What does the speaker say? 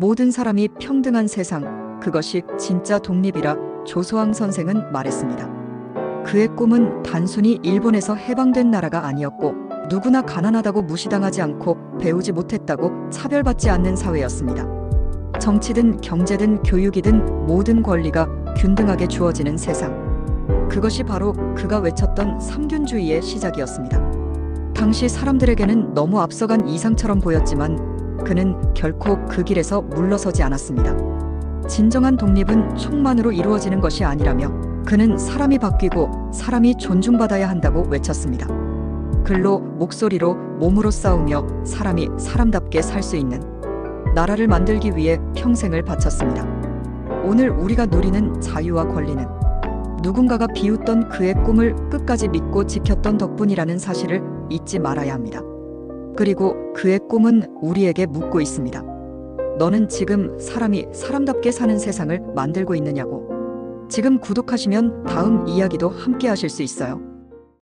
모든 사람이 평등한 세상, 그것이 진짜 독립이라 조소왕 선생은 말했습니다. 그의 꿈은 단순히 일본에서 해방된 나라가 아니었고 누구나 가난하다고 무시당하지 않고 배우지 못했다고 차별받지 않는 사회였습니다. 정치든 경제든 교육이든 모든 권리가 균등하게 주어지는 세상. 그것이 바로 그가 외쳤던 삼균주의의 시작이었습니다. 당시 사람들에게는 너무 앞서간 이상처럼 보였지만 그는 결코 그 길에서 물러서지 않았습니다. 진정한 독립은 총만으로 이루어지는 것이 아니라며 그는 사람이 바뀌고 사람이 존중받아야 한다고 외쳤습니다. 글로 목소리로 몸으로 싸우며 사람이 사람답게 살 수 있는 나라를 만들기 위해 평생을 바쳤습니다. 오늘 우리가 누리는 자유와 권리는 누군가가 비웃던 그의 꿈을 끝까지 믿고 지켰던 덕분이라는 사실을 잊지 말아야 합니다. 그리고 그의 꿈은 우리에게 묻고 있습니다. 너는 지금 사람이 사람답게 사는 세상을 만들고 있느냐고. 지금 구독하시면 다음 이야기도 함께 하실 수 있어요.